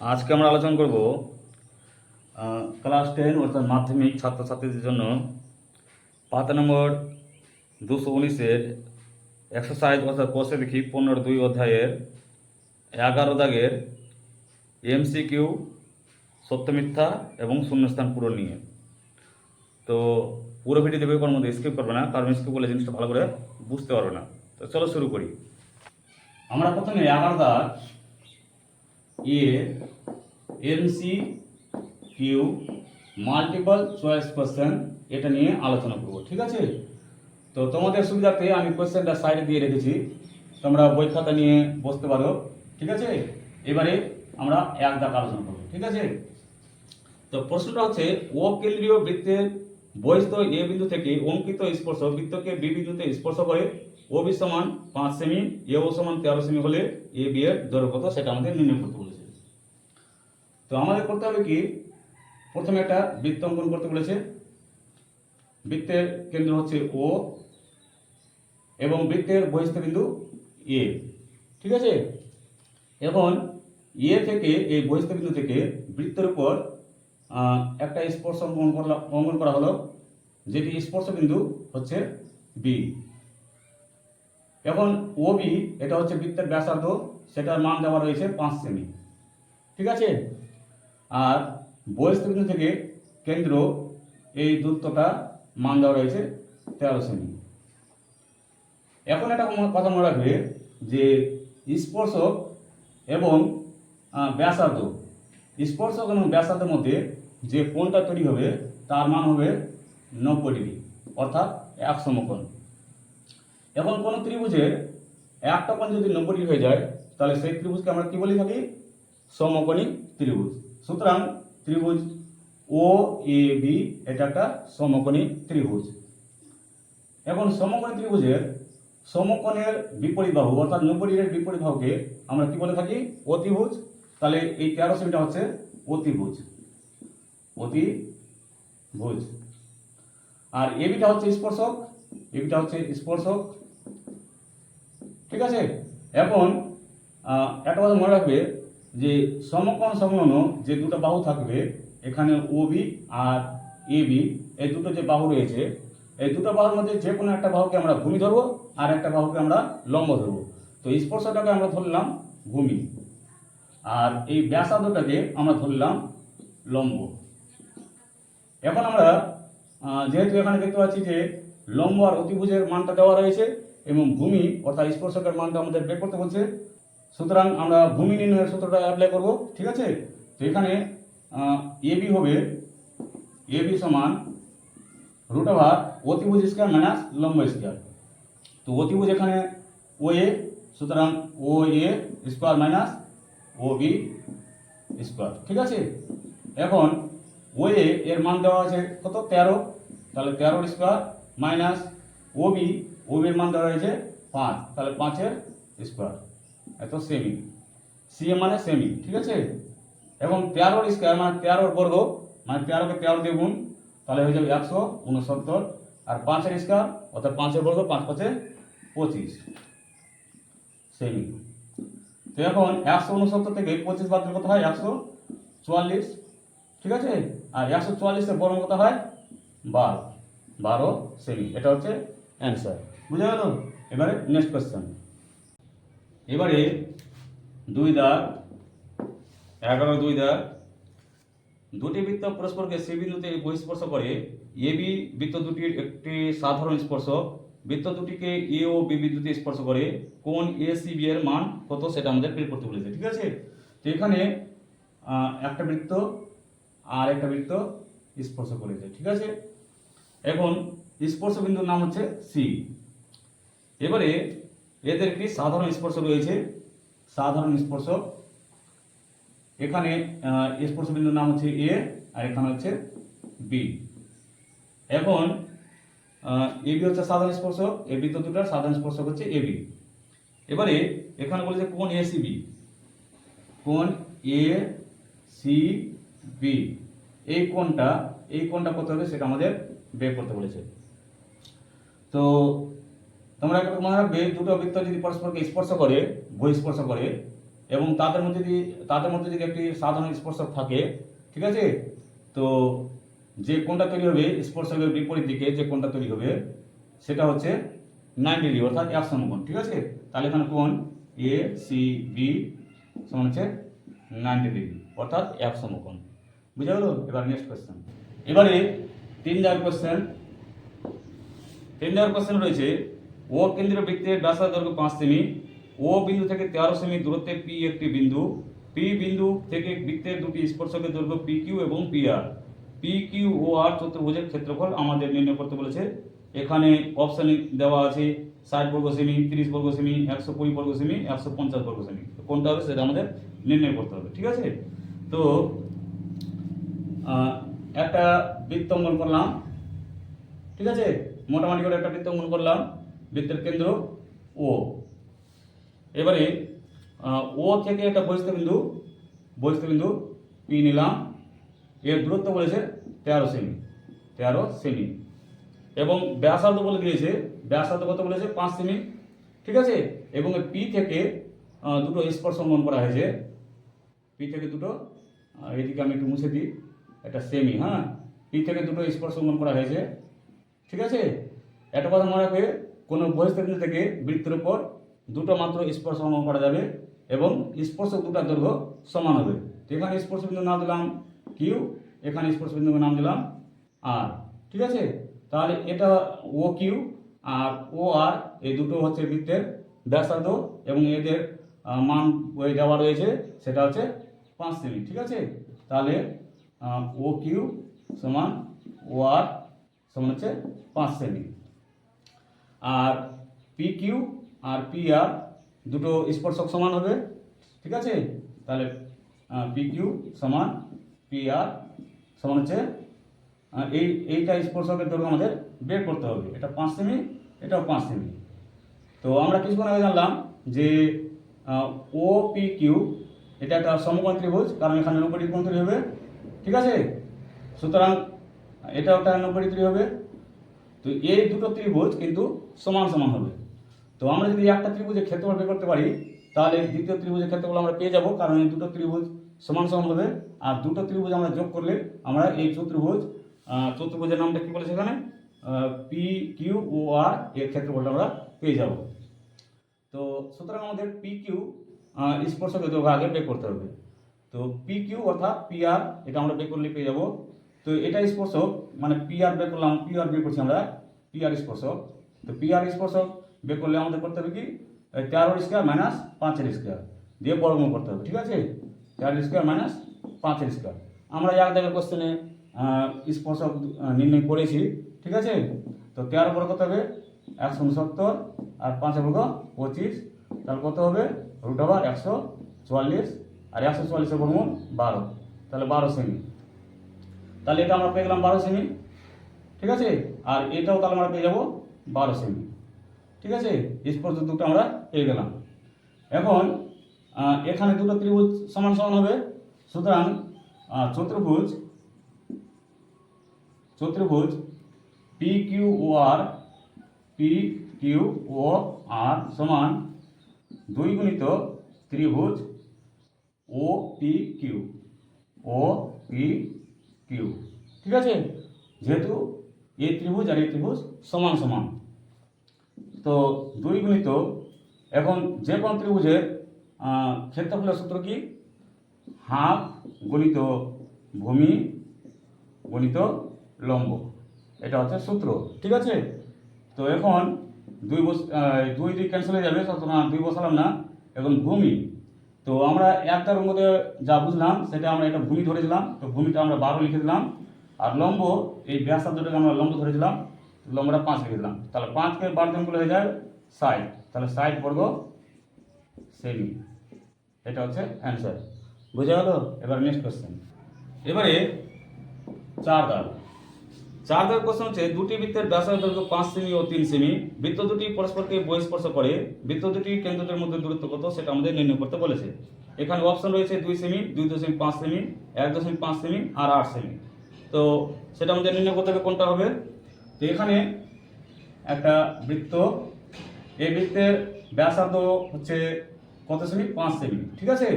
আজকে আমরা আলোচনা করব ক্লাস টেন অর্থাৎ মাধ্যমিক ছাত্রছাত্রীদের জন্য পাতা নম্বর দুশো উনিশের এক্সারসাইজ অর্থাৎ কোষে দেখি পনেরো দুই অধ্যায়ের এগারো দাগের এমসিকিউ সত্য মিথ্যা এবং শূন্যস্থান পূরণ নিয়ে। তো পুরো ভিডিও দেখবে কোনো মধ্যে স্কিপ করবে না, কারণ স্কিপ করলে জিনিসটা ভালো করে বুঝতে পারবে না। তো চলো শুরু করি। আমরা প্রথমে এগারো দাগ এ MC Q multiple choice question এটা নিয়ে আলোচনা করব, ঠিক আছে? তো তোমাদের সুবিধার্থে আমি কোশ্চেনটা সাইডে দিয়ে রেখেছি। তোমরা বই খাতা নিয়ে বসতে পারো, ঠিক আছে? এবারে আমরা এক দাগ আলোচনা করব, ঠিক আছে? তো প্রশ্নটা হচ্ছে ও কেন্দ্রীয় বৃত্তের বহিস্থ এ বিন্দু থেকে অঙ্কিত স্পর্শ বৃত্তকে বি বিন্দুতে স্পর্শ করে ও বি সমান পাঁচ সেমি, এ ও সমান তেরো সেমি হলে এ বি এর দৈর্ঘ্য কত? সেটা আমাদের নির্ণয় করতে বলেছে। তো আমাদের করতে হবে কি? প্রথমে একটা বৃত্ত অঙ্কন করতে বলেছে। বৃত্তের কেন্দ্র হচ্ছে ও এবং বৃত্তের বহিস্থ বিন্দু এ। ঠিক আছে? এখন এ থেকে, এই বহিস্থ বিন্দু থেকে বৃত্তের উপর একটা স্পর্শ অঙ্কন করা অঙ্কন করা হলো, যেটি স্পর্শ বিন্দু হচ্ছে বি। এখন ওবি এটা হচ্ছে বৃত্তের ব্যাসার্ধ, সেটার মান দেওয়া রয়েছে পাঁচ সেমি। ঠিক আছে? আর বহিস্থ বিন্দু থেকে কেন্দ্র, এই দূরত্বটা মান দেওয়া রয়েছে তেরো সেমি। এখন একটা কথা মনে রাখবে যে স্পর্শক এবং ব্যাসার্ধ। স্পর্শক এবং ব্যাসার্ধের মধ্যে যে কোণটা তৈরি হবে, তার মান হবে নব্বই ডিগ্রি, অর্থাৎ এক সমকোণ। এখন কোন ত্রিভুজের একটা কোণ যদি নব্বই হয়ে যায়, তাহলে সেই ত্রিভুজকে আমরা কি বলে থাকি? সমকোণী ত্রিভুজ। সুতরাং ত্রিভুজ ও এ বি এটা একটা সমকোণী ত্রিভুজ। এখন সমকোণী ত্রিভুজের সমকোণের বিপরীত বাহু, অর্থাৎ নব্বই ডিগ্রির বিপরীত বাহুকে আমরা কি বলে থাকি? অতিভুজ। তাহলে এই তেরো সেমিটা হচ্ছে অতিভুজ। অতিভুজ। আর এবিটা হচ্ছে স্পর্শক। এবিটা হচ্ছে স্পর্শক। ঠিক আছে? এখন একটা কথা মনে রাখবে যে সমকোণ সমন যে দুটো বাহু থাকবে, এখানে ও বি আর এ বি এই দুটো যে বাহু রয়েছে, এই দুটো বাহুর মধ্যে যে কোনো একটা বাহুকে আমরা ভূমি ধরবো আর একটা বাহুকে আমরা লম্ব ধরবো। তো স্পর্শটাকে আমরা ধরলাম ভূমি আর এই ব্যাসার্ধটাকে আমরা ধরলাম লম্ব। এখন আমরা যেহেতু এখানে দেখতে পাচ্ছি যে লম্ব আর অতিভুজের মানটা দেওয়া রয়েছে এবং ভূমি, অর্থাৎ স্পর্শকের মানটা আমাদের বের করতে বলছে। সুতরাং আমরা ভূমি নির্ণয়ের সূত্রটা অ্যাপ্লাই করব, ঠিক আছে? তো এখানে এ বি হবে এ বি সমান রুট ওভার অতিভুজ স্কোয়ার মাইনাস লম্ব স্কোয়ার তো অতিভুজ এখানে ও এ সুতরাং O A square minus O B square ঠিক আছে? এখন ও এ এর মান দেওয়া আছে কত? তেরো। তাহলে তেরোর স্কোয়ার মাইনাস ও বি বির মান দেওয়া হয়েছে পাঁচ। তাহলে পাঁচের স্কোয়ার এত সেমি সি মানে সেমি ঠিক আছে? এবং তেরোর স্কোয়ার মানে তেরোর বর্গ মানে তেরোকে তেরো দিয়ে গুণ, তাহলে হয়ে যাবে একশো উনসত্তর। আর পাঁচের স্কোয়ার অর্থাৎ পাঁচের বর্গ, পাঁচ পাঁচে পঁচিশ। সেমি তো এখন একশো উনসত্তর থেকে পঁচিশ বাদ কত হয়? একশো চুয়াল্লিশ। ঠিক আছে? আর একশো চুয়াল্লিশের বর্গ কত হয়? বারো। বারো সেমি এটা হচ্ছে অ্যান্সার বুঝা গেল? এবারে নেক্সট কোয়েশ্চেন এবারে দুই দাগ, এগারো দুই দাগ, দুটি বৃত্ত পরস্পরকে সি বিন্দুতে বহিস্পর্শ করে, এ বি বৃত্ত দুটির একটি সাধারণ স্পর্শ, বৃত্ত দুটিকে এ ও বি বিন্দুতে স্পর্শ করে, কোন এ, সি, বি এর মান কত সেটা আমাদের বের করতে বলেছে, ঠিক আছে? তো এখানে একটা বৃত্ত আর একটা বৃত্ত স্পর্শ করেছে, ঠিক আছে? এখন স্পর্শ বিন্দুর নাম হচ্ছে সি। এবারে এদের একটি সাধারণ স্পর্শ রয়েছে। সাধারণ স্পর্শ। এখানে আহ, স্পর্শ বিন্দুর নাম হচ্ছে এ আর এখানে হচ্ছে বি। এখন এবি হচ্ছে সাধারণ স্পর্শক এ তো দুটার সাধারণ স্পর্শক হচ্ছে এবি এবারে এখানে বলেছে কোন এ সি বি? কোন এ সি বি। এই কোনটা এই কোনটা কত হবে সেটা আমাদের বের করতে বলেছে। তো তোমরা একটা মনে রাখবে, দুটো বৃত্ত যদি পরস্পরকে স্পর্শ করে বহিঃস্পর্শ করে, এবং তাদের মধ্যে যদি, তাদের মধ্যে যদি একটি সাধারণ স্পর্শক থাকে, ঠিক আছে? তো যে কোনটা তৈরি হবে, স্পর্শকের বিপরীত দিকে যে কোনটা তৈরি হবে, সেটা হচ্ছে নাইন ডিগ্রি অর্থাৎ এক সমকোণ, ঠিক আছে? তাহলে এখানে কোণ? এ সি বি সমান হচ্ছে নাইনটি ডিগ্রি অর্থাৎ এক সমকোণ। বুঝা গেল? এবার নেক্সট কোয়েশ্চেন এবারে তিন নম্বর কোয়েশ্চেন তিন নম্বর কোয়েশ্চেন রয়েছে ও কেন্দ্রীয় বৃত্তের ব্যাসার্ধ দৈর্ঘ্য পাঁচ সেমি, ও বিন্দু থেকে তেরো সেমি দূরত্বে পি একটি বিন্দু পি বিন্দু থেকে বৃত্তের দুটি স্পর্শকের দৈর্ঘ্য পি কিউ এবং P R P Q O R চতুর্ভুজের ক্ষেত্রফল আমাদের নির্ণয় করতে বলেছে। এখানে অপশানে দেওয়া আছে ষাট বর্গ সেমি, তিরিশ বর্গ সেমি, একশো কুড়ি বর্গ সেমি, একশো পঞ্চাশ বর্গ সেমি। কোনটা হবে সেটা আমাদের নির্ণয় করতে হবে, ঠিক আছে? তো একটা বৃত্ত অঙ্কন করলাম, ঠিক আছে? মোটামুটি করে একটা বৃত্ত অঙ্কন করলাম। বৃত্তের কেন্দ্র ও। এবারে ও থেকে একটা বহিস্থ বিন্দু বহিস্থ বিন্দু পি নিলাম। এর দূরত্ব বলেছে তেরো সেমি তেরো সেমি। এবং ব্যাসার্ধ বলে দিয়েছে, ব্যাসার্ধ কত বলেছে? পাঁচ সেমি। ঠিক আছে? এবং পি থেকে দুটো স্পর্শ অঙ্কন করা হয়েছে। পি থেকে দুটো এদিকে আমি একটু মুছে দিই, একটা সেমি হ্যাঁ? পি থেকে দুটো স্পর্শ অঙ্কন করা হয়েছে। ঠিক আছে? একটা কথা মনে রাখবে কোনো বহিস্থবিন্দু থেকে বৃত্তের উপর দুটো মাত্র স্পর্শ অঙ্কন করা যাবে এবং স্পর্শ দুটার দৈর্ঘ্য সমান হবে। তো এখানে স্পর্শ বিন্দু নাম দিলাম কিউ এখানে স্পর্শ বিন্দুর নাম দিলাম আর ঠিক আছে? তাহলে এটা ও কিউ আর ও আর এই দুটো হচ্ছে বৃত্তের ব্যাসার্ধ এবং এদের মান ওই দেওয়া রয়েছে, সেটা হচ্ছে পাঁচ সেমি। ঠিক আছে? তাহলে ও কিউ সমান ও আর সমান হচ্ছে পাঁচ সেমি। আর পি কিউ আর পি আর দুটো স্পর্শক সমান হবে, ঠিক আছে? তাহলে পি কিউ সমান পি আর সমান হচ্ছে এই, এইটা স্পর্শকের দৈর্ঘ্য আমাদের বের করতে হবে। এটা পাঁচ সেমি, এটাও পাঁচ সেমি। তো আমরা কিছুক্ষণ আগে জানলাম যে ও পি কিউ এটা একটা সমকোণ ত্রিভুজ কারণ এখানে নব্বই ডিগ্রি কোণ হবে, ঠিক আছে? সুতরাং এটা একটা নব্বই ডিগ্রি হবে। তো এই দুটো ত্রিভুজ কিন্তু সমান সমান হবে। তো আমরা যদি একটা ত্রিভুজের ক্ষেত্রফল বের করতে পারি, তাহলে দ্বিতীয় ত্রিভুজের ক্ষেত্রফল আমরা পেয়ে যাব, কারণ এই দুটো ত্রিভুজ সমান সমান হবে। আর দুটো ত্রিভুজ আমরা যোগ করলে আমরা এই চতুর্ভুজ চতুর্ভুজের নামটা কী বলেছে এখানে? পি কিউ ও আর এর ক্ষেত্রফলটা আমরা পেয়ে যাব। তো সুতরাং আমাদের পি কিউ স্পর্শকের দৈর্ঘ্য আগে বের করতে হবে। তো পি কিউ অর্থাৎ পি আর এটা আমরা বের করলে পেয়ে যাব। তো এটা স্পর্শক মানে পি আর বের করলাম পি আর বের করছি আমরা পি আর স্পর্শক। তো পি আর স্পর্শক বের করলে আমাদের করতে হবে কি? তেরোর স্কোয়ার মাইনাস পাঁচের স্কোয়ার দিয়ে বর্গমূল করতে হবে, ঠিক আছে? তেরোর স্কোয়ার মাইনাস পাঁচের স্কোয়ার আমরা এক জায়গায় কোশ্চেনে স্পর্শক নির্ণয় করেছি, ঠিক আছে? তো তেরো বর্গ কত হবে, একশো উনসত্তর আর পাঁচের বর্গ পঁচিশ। তাহলে কত হবে? রুট ওভার একশো চুয়াল্লিশ আর একশো চুয়াল্লিশের বর্গমূল বারো। তাহলে বারো সেমি। তাহলে এটা আমরা পেয়ে গেলাম বারো সেমি, ঠিক আছে? আর এটাও তাহলে আমরা পেয়ে যাব বারো সেমি, ঠিক আছে? স্পর্শ দুটো আমরা পেয়ে গেলাম। এখন এখানে দুটো ত্রিভুজ সমান সমান হবে। সুতরাং চতুর্ভুজ চতুর্ভুজ P Q O R P Q O R সমান দুই গুণিত ত্রিভুজ O P Q O P Q. ঠিক আছে? যেহেতু এই ত্রিভুজ আর এই ত্রিভুজ সমান সমান। তো দুই গুণিত এখন যে কোনো ত্রিভুজের ক্ষেত্রফলের সূত্র কি? হাফ গণিত ভূমি গণিত লম্ব। এটা হচ্ছে সূত্র। ঠিক আছে? তো এখন দুই বস দুই দুই ক্যান্সেল হয়ে যাবে সুতরাং দুই বসালাম না এখন ভূমি তো আমরা এক তার মধ্যে যা বুঝলাম, সেটা আমরা একটা ভূমি ধরেছিলাম তো ভূমিটা আমরা বারো লিখে দিলাম। আর লম্ব, এই ব্যাসার্ধটাকে আমরা লম্ব ধরেছিলাম লম্বটা পাঁচ লিখে দিলাম। তাহলে পাঁচকে বার দিন হয়ে যায় ষাট। তাহলে ষাট বর্গ সেমি। এটা হচ্ছে অ্যান্সার বোঝা গেল? এবার নেক্সট কোশ্চেন এবারে চার দাগ চার দাগ কোশ্চেন হচ্ছে, দুটি বৃত্তের ব্যাসার্ধ দৈর্ঘ্য পাঁচ সেমি ও তিন সেমি। বৃত্ত দুটি পরস্পরকে বহিস্পর্শ করে। বৃত্ত দুটি কেন্দ্রদের মধ্যে দূরত্ব কত সেটা আমাদের নির্ণয় করতে বলেছে। এখানে অপশন রয়েছে দুই সেমি, দুই দশমিক পাঁচ সেমি, এক দশমিক পাঁচ সেমি আর আট সেমি। তো সেটা আমাদের নির্ণয় করতে হবে কোনটা হবে? তো এখানে একটা বৃত্ত, এই বৃত্তের ব্যাসার্ধ হচ্ছে কত সেমি? পাঁচ সেমি, ঠিক আছে?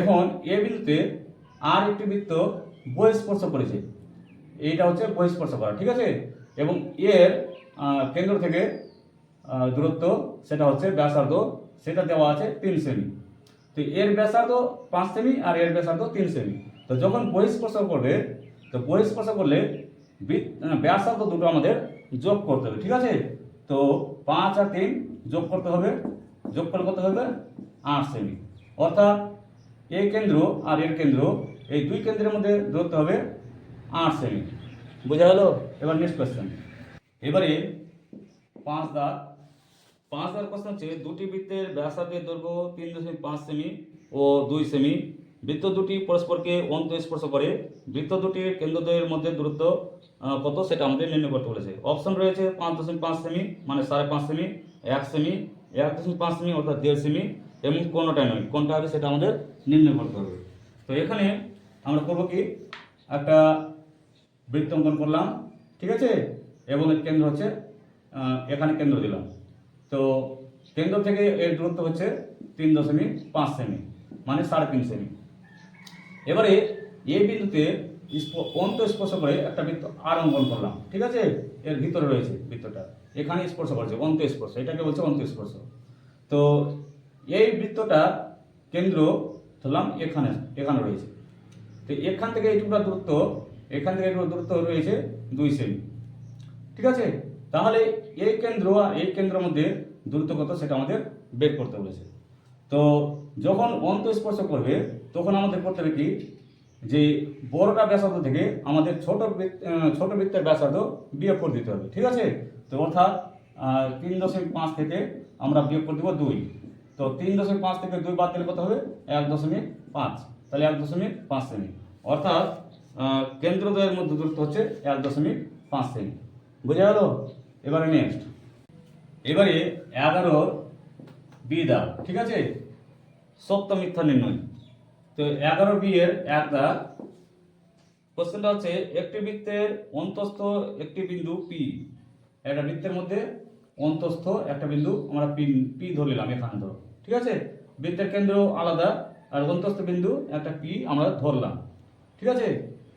এখন এ বিন্দুতে আর একটি বৃত্ত বহিঃস্পর্শ করেছে। এইটা হচ্ছে বহিঃস্পর্শ করা, ঠিক আছে? এবং এর কেন্দ্র থেকে দূরত্ব সেটা হচ্ছে ব্যাসার্ধ, সেটা দেওয়া আছে তিন সেমি তো এর ব্যাসার্ধ পাঁচ সেমি আর এর ব্যাসার্ধ তিন সেমি তো যখন বহিঃস্পর্শ করবে, তো বহিঃস্পর্শ করলে ব্যাসার্ধ দুটো আমাদের যোগ করতে হবে, ঠিক আছে? তো পাঁচ আর তিন যোগ করতে হবে, যোগ করলে করতে হবে? আট সেমি অর্থাৎ এই কেন্দ্র আর এর কেন্দ্র, এই দুই কেন্দ্রের মধ্যে দূরত্ব হবে আট সেমি বোঝা গেল? এবার নেক্সট কোয়েশ্চেন এবারে পাঁচ দাগ পাঁচ দাগ কোশ্চেন হচ্ছে, দুটি বৃত্তের ব্যাসার্ধের দৈর্ঘ্য তিন দশমিক পাঁচ সেমি ও দুই সেমি বৃত্ত দুটি পরস্পরকে অন্ত স্পর্শ করে। বৃত্ত দুটির কেন্দ্রদ্বয়ের মধ্যে দূরত্ব কত সেটা আমাদের নির্ণয় করতে বলেছে। অপশন রয়েছে পাঁচ দশমিক পাঁচ সেমি মানে সাড়ে পাঁচ সেমি এক সেমি এক দশমিক পাঁচ সেমি অর্থাৎ দেড় সেমি এবং কোনোটাই নয়। কোনটা হবে সেটা আমাদের নির্ণয় করতে হবে। তো এখানে আমরা করব কি? একটা বৃত্ত অঙ্কন করলাম, ঠিক আছে? এবং এর কেন্দ্র হচ্ছে এখানে কেন্দ্র দিলাম। তো কেন্দ্র থেকে এর দূরত্ব হচ্ছে তিন দশমিক পাঁচ সেমি মানে সাড়ে তিন সেমি। এবারে এই বিন্দুতে অন্ত স্পর্শ করে একটা বৃত্ত আর অঙ্কন করলাম, ঠিক আছে? এর ভিতরে রয়েছে বৃত্তটা। এখানে স্পর্শ করছে অন্ত স্পর্শ এটাকে বলছে অন্ত স্পর্শ তো এই বৃত্তটা কেন্দ্র ধরলাম এখানে এখানে রয়েছে। তো এখান থেকে এইটুকু দূরত্ব এখান থেকে এইটুকু দূরত্ব রয়েছে দুই সেমি। ঠিক আছে? তাহলে এই কেন্দ্র আর এই কেন্দ্রের মধ্যে দূরত্ব কত সেটা আমাদের বের করতে বলেছে। তো যখন অন্ত স্পর্শ করবে, তখন আমাদের করতে হবে কি? যে বড়টা ব্যাসার্ধ থেকে আমাদের ছোট ছোট বৃত্তের ব্যাসার্ধ বিয়োগ করে দিতে হবে। ঠিক আছে? তো অর্থাৎ তিন দশমিক পাঁচ থেকে আমরা বিয়োগ করে দেবো দুই। তো তিন দশমিক পাঁচ থেকে দুই বাদ দিলে কত হবে? এক দশমিক পাঁচ। তাহলে এক দশমিক পাঁচ সেমি। অর্থাৎ কেন্দ্রদ্বয়ের মধ্যে দূরত্ব হচ্ছে এক দশমিক পাঁচ সেমি। বোঝা গেল? এবারে নেক্সট এবারে এগারো বি দাগ ঠিক আছে? সত্য মিথ্যা নির্ণয়। তো এগারো বি এর এক দাগ কোশ্চেনটা হচ্ছে একটি বৃত্তের অন্তস্থ একটি বিন্দু পি একটা বৃত্তের মধ্যে অন্তস্থ একটা বিন্দু আমরা পি পি ধরে নিলাম এখানে ধরো, ঠিক আছে? বৃত্তের কেন্দ্র আলাদা, আর অন্তস্থ বিন্দু একটা পি আমরা ধরলাম, ঠিক আছে?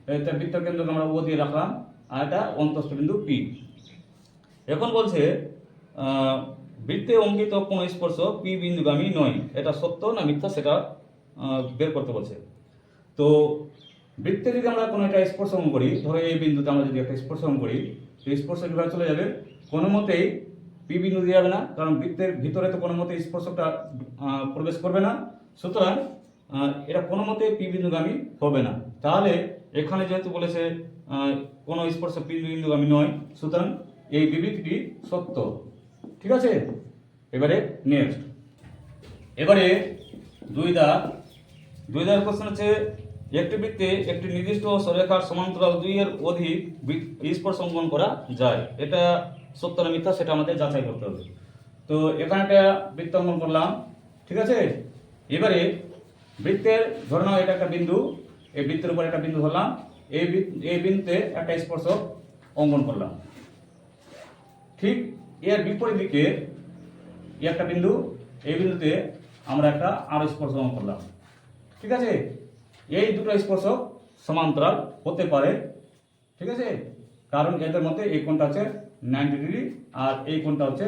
এটা বৃত্তের কেন্দ্রকে আমরা ও দিয়ে রাখলাম, আর এটা অন্তস্থ বিন্দু পি এখন বলছে বৃত্তে অঙ্কিত কোন স্পর্শ পি বিন্দুগামী নয়। এটা সত্য না মিথ্যা সেটা বের করতে বলছে। তো বৃত্তে যদি আমরা কোনো একটা স্পর্শ অঙ্কন করি, ধরো এই বিন্দুতে আমরা যদি একটা স্পর্শ অঙ্কন করি, তো স্পর্শ বিভাগ চলে যাবে? কোনো মতেই পি বিন্দু দিয়ে যাবে না, কারণ বৃত্তের ভিতরে তো কোনো মতে স্পর্শটা প্রবেশ করবে না। সুতরাং এটা কোনো মতে পি বিন্দুগামী হবে না। তাহলে এখানে যেহেতু বলেছে কোনো স্পর্শ পি বিন্দুগামী নয়, সুতরাং এই বিবৃতিটি সত্য। ঠিক আছে? এবারে নেক্সট এবারে দুই দা দুই দার কোশ্চেন হচ্ছে, একটি বৃত্তে একটি নির্দিষ্ট সরেখার সমান্তরাল দুই এর অধিক স্পর্শ অঙ্কন করা যায়। এটা সত্য না মিথ্যা সেটা আমাদের যাচাই করতে হবে। তো এখানে একটা বৃত্ত অঙ্কন করলাম। ঠিক আছে? এবারে বৃত্তের ধরে নাও এটা একটা বিন্দু। এই বৃত্তের উপর একটা বিন্দু ধরলাম এই এই বিন্দুতে একটা স্পর্শক অঙ্কন করলাম। ঠিক এর বিপরীত দিকে একটা বিন্দু এই বিন্দুতে আমরা একটা আরও স্পর্শ অঙ্কন করলাম। ঠিক আছে? এই দুটো স্পর্শক সমান্তরাল হতে পারে। ঠিক আছে? কারণ এদের মধ্যে এই কোণটা হচ্ছে নাইনটি ডিগ্রি আর এই কোণটা হচ্ছে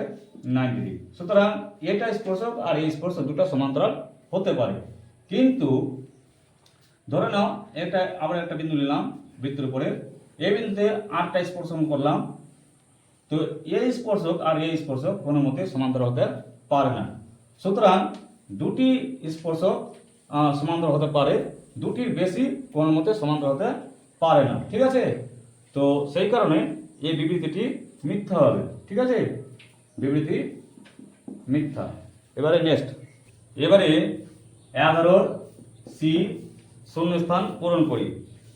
নাইনটি ডিগ্রি সুতরাং এটা স্পর্শক আর এই স্পর্শক দুটো সমান্তরাল হতে পারে। কিন্তু ধরে নাও, একটা, আবার একটা বিন্দু নিলাম, বৃত্তের উপরে। এই বিন্দুতে আটটা স্পর্শন করলাম। তো এই স্পর্শক আর এই স্পর্শক কোনো মতে সমান্তর হতে পারে না। সুতরাং দুটি স্পর্শক সমান্তর হতে পারে, দুটির বেশি কোনো মতে সমান্তর হতে পারে না। ঠিক আছে? তো সেই কারণে এই বিবৃতিটি মিথ্যা হবে। ঠিক আছে? বিবৃতি মিথ্যা। এবারে নেক্সট এবারে এগারো সি শূন্যস্থান পূরণ করি।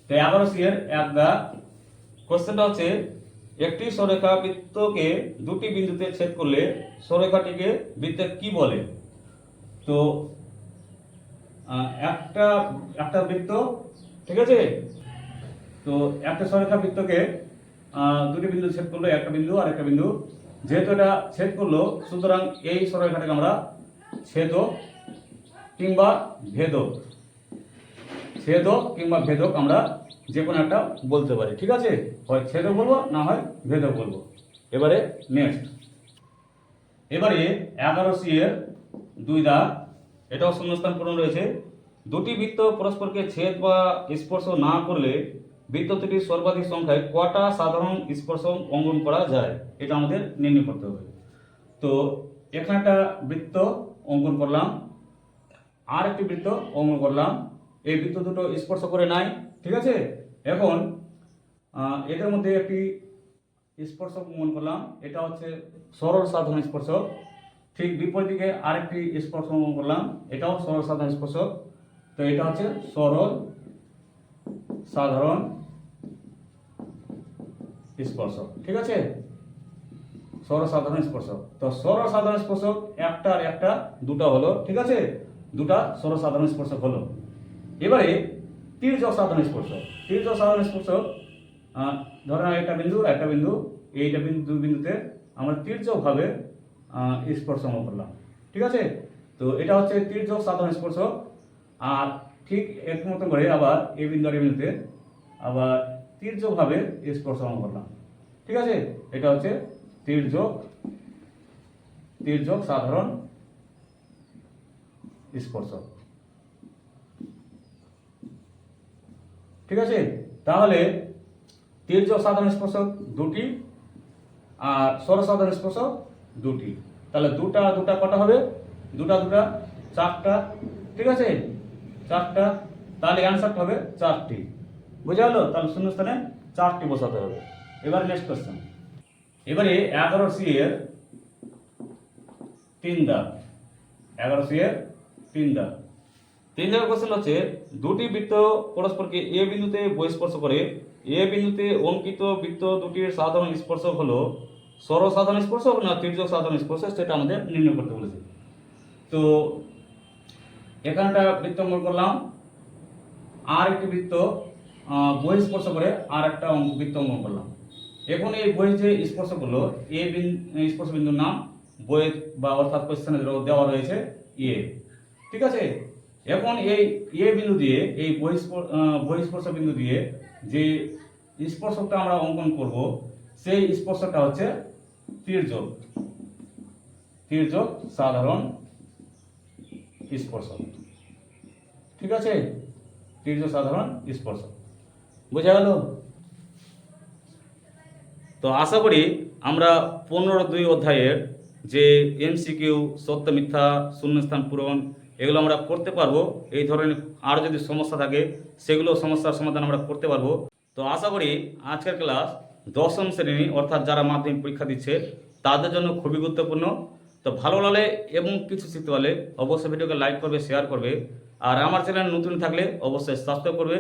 তো এগারো সি এর এক দা কোশ্চেনটা হচ্ছে, একটি সরেখা বৃত্তকে দুটি বিন্দুতে ছেদ করলে সরেখাটিকে বৃত্তের কি বলে? তো একটা একটা বৃত্ত, ঠিক আছে? তো একটা সরেখা বৃত্তকে দুটি বিন্দু ছেদ করল, একটা বিন্দু আর একটা বিন্দু। যেহেতু এটা ছেদ করল, সুতরাং এই সরেখাটাকে আমরা ছেদ কিংবা ভেদক ছেদক কিংবা ভেদক আমরা যে কোনো একটা বলতে পারি, ঠিক আছে? হয় ছেদক বলব, না হয় ভেদক বলব। এবারে নেক্সট এবারে এগারো সি এর দুই দা, এটাও শূন্যস্থান পূরণ রয়েছে। দুটি বৃত্ত পরস্পরকে ছেদ বা স্পর্শ না করলে বৃত্ত দুটির সর্বাধিক সংখ্যায় কটা সাধারণ স্পর্শ অঙ্কন করা যায়? এটা আমাদের নির্ণয় করতে হবে। তো, এখানে একটা বৃত্ত অঙ্কন করলাম আর একটি বৃত্ত অঙ্কন করলাম। এই বৃত্ত দুটো স্পর্শ করে নাই, ঠিক আছে? এখন এদের মধ্যে একটি স্পর্শক অঙ্কন করলাম। এটা হচ্ছে সরল সাধারণ স্পর্শক। ঠিক বিপরীত দিকে আরেকটি স্পর্শ অঙ্কন করলাম। এটাও সরল সাধারণ স্পর্শক। তো এটা হচ্ছে সরল সাধারণ স্পর্শক, ঠিক আছে? সরল সাধারণ স্পর্শক। তো সরল সাধারণ স্পর্শক একটা আর একটা, দুটা হলো, ঠিক আছে? দুটা সরল সাধারণ স্পর্শক হলো। এবারে তির্যক সাধারণ স্পর্শক তির্যক সাধারণ স্পর্শক আহ, ধরেন একটা বিন্দু একটা বিন্দু এইটা বিন্দু দুই বিন্দুতে আমরা তির্যকভাবে স্পর্শ করলাম। ঠিক আছে? তো এটা হচ্ছে তির্যক সাধারণ স্পর্শক আর ঠিক এক মতো করে আবার এই বিন্দু আর এই বিন্দুতে আবার তির্যকভাবে স্পর্শ করলাম। ঠিক আছে? এটা হচ্ছে তির্যক তির্যক সাধারণ স্পর্শক ঠিক আছে? তাহলে তির্যক সাধারণ স্পর্শক দুটি আর সরসাধারণ স্পর্শক দুটি। তাহলে দুটা দুটা কটা হবে? দুটা দুটা, চারটা, ঠিক আছে? চারটা, তাহলে অ্যান্সারটা হবে চারটি। বুঝা গেল? তাহলে শূন্যস্থানে চারটি বসাতে হবে। এবার নেক্সট কোশ্চেন এবারে এগারো সি এর তিন দাগ। এগারো সি এর তিন দাগ। তিন কোশ্চেন হচ্ছে, দুটি বৃত্ত পরস্পরকে এ বিন্দুতে বহিস্পর্শ করে। এ বিন্দুতে অঙ্কিত বৃত্ত দুটির সাধারণ স্পর্শক হলো সরল সাধারণ স্পর্শক না তির্যক সাধারণ স্পর্শক, সেটা আমাদের নির্ণয় করতে বলেছে। তো এখানটা বৃত্ত অঙ্কন করলাম, আর একটি বৃত্ত বহিঃস্পর্শ করে আর একটা বৃত্ত অঙ্কন করলাম। এখন এই বই যে স্পর্শ করল এ স্পর্শ বিন্দুর নাম বইয়ের বা অর্থাৎ কোশ্চেনে দেওয়া রয়েছে, এ। ঠিক আছে? এখন এই, এ বিন্দু দিয়ে, এই বহিঃস্পর্শ বিন্দু দিয়ে যে স্পর্শকটা আমরা অঙ্কন করব, সেই স্পর্শকটা হচ্ছে তির্যক। তির্যক সাধারণ স্পর্শক। ঠিক আছে? তীর্য সাধারণ স্পর্শ বোঝা গেল? তো আশা করি আমরা পনেরো দুই অধ্যায়ের যে এমসিকিউ, সত্য মিথ্যা, শূন্যস্থান পূরণ এগুলো আমরা করতে পারব। এই ধরনের আরও যদি সমস্যা থাকে, সেগুলো সমস্যার সমাধান আমরা করতে পারব। তো আশা করি আজকের ক্লাস দশম শ্রেণি, অর্থাৎ যারা মাধ্যমিক পরীক্ষা দিচ্ছে, তাদের জন্য খুবই গুরুত্বপূর্ণ। তো ভালো লাগলে এবং কিছু শিখতে পারলে অবশ্যই ভিডিওকে লাইক করবে, শেয়ার করবে। আর আমার চ্যানেল নতুন থাকলে অবশ্যই সাবস্ক্রাইব করবে।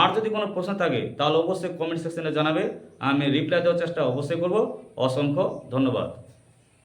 আর যদি কোনো প্রশ্ন থাকে, তাহলে অবশ্যই কমেন্ট সেকশনে জানাবে। আমি রিপ্লাই দেওয়ার চেষ্টা অবশ্যই করব। অসংখ্য ধন্যবাদ।